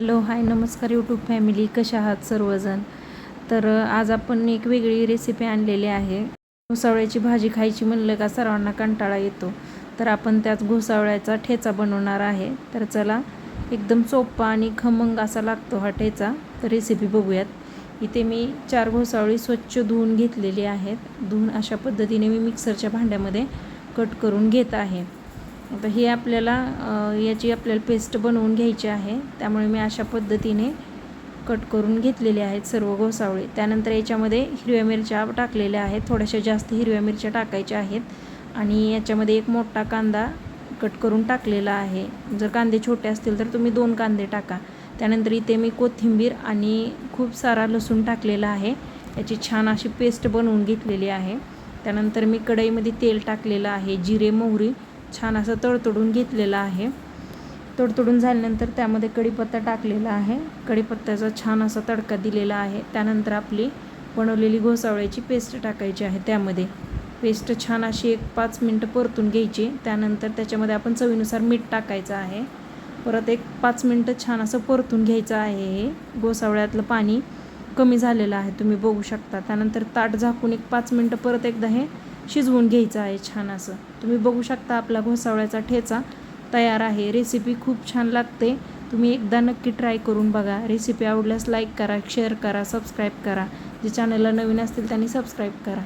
Hello hi नमस्कार YouTube family कशा आहात सर्वजण? तर आज आपण एक वेगळी रेसिपी आणलेली आहे. घोसावळ्याची भाजी खायची म्हणलं का सर्वांना कंटाळा येतो. तर आपण त्याच घोसावळ्याचा ठेचा बनवणार आहे. तर चला एकदम सोपा आणि खमंग असा लागतो हा ठेचा. तर रेसिपी बघूयात. इथे मी चार घोसावळी स्वच्छ धुवून घेतलेली आहेत. धुवून अशा पद्धतीने मी मिक्सरच्या भांड्यामध्ये कट करून घेत आहे. आता हे आपल्याला याची आपल्याला पेस्ट बनवून घ्यायची आहे. त्यामुळे मी अशा पद्धतीने कट करून घेतलेले आहेत सर्व घोसावळे त्यानंतर याच्यामध्ये हिरव्या मिरच्या टाकलेल्या आहेत. थोड्याशा जास्त हिरव्या मिरच्या टाकायच्या आहेत. आणि याच्यामध्ये एक मोठा कांदा कट करून टाकलेला आहे. जर कांदे छोटे असतील तर तुम्ही दोन कांदे टाका. त्यानंतर इथे मी कोथिंबीर आणि खूप सारा लसूण टाकलेला आहे. याची छान अशी पेस्ट बनवून घेतलेली आहे. त्यानंतर मी कढईमध्ये तेल टाकलेलं आहे. जिरे मोहरी छान असं तडतडून घेतलेलं आहे. तडतडून झाल्यानंतर त्यामध्ये कढीपत्ता टाकलेला आहे. कढीपत्त्याचा छान असा तडका दिलेला आहे. त्यानंतर आपली बनवलेली घोसावळ्याची पेस्ट टाकायची आहे त्यामध्ये. पेस्ट छान अशी एक पाच मिनटं परतून घ्यायची. त्यानंतर त्याच्यामध्ये आपण चवीनुसार मीठ टाकायचं आहे. परत एक पाच मिनटं छान असं परतून घ्यायचं आहे हे. घोसावळ्यातलं पाणी कमी झालेलं आहे. तुम्ही बघू शकता. त्यानंतर ताट झाकून एक पाच मिनटं परत एकदा हे शिजवून घ्यायचं आहे छान असं. तुम्ही बघू शकता आपला घोसावळ्याचा ठेचा तयार आहे. रेसिपी खूप छान लागते. तुम्ही एकदा नक्की ट्राय करून बघा. रेसिपी आवडल्यास लाईक करा शेअर करा सबस्क्राईब करा. जे चॅनलला नवीन असतील त्यांनी सबस्क्राईब करा.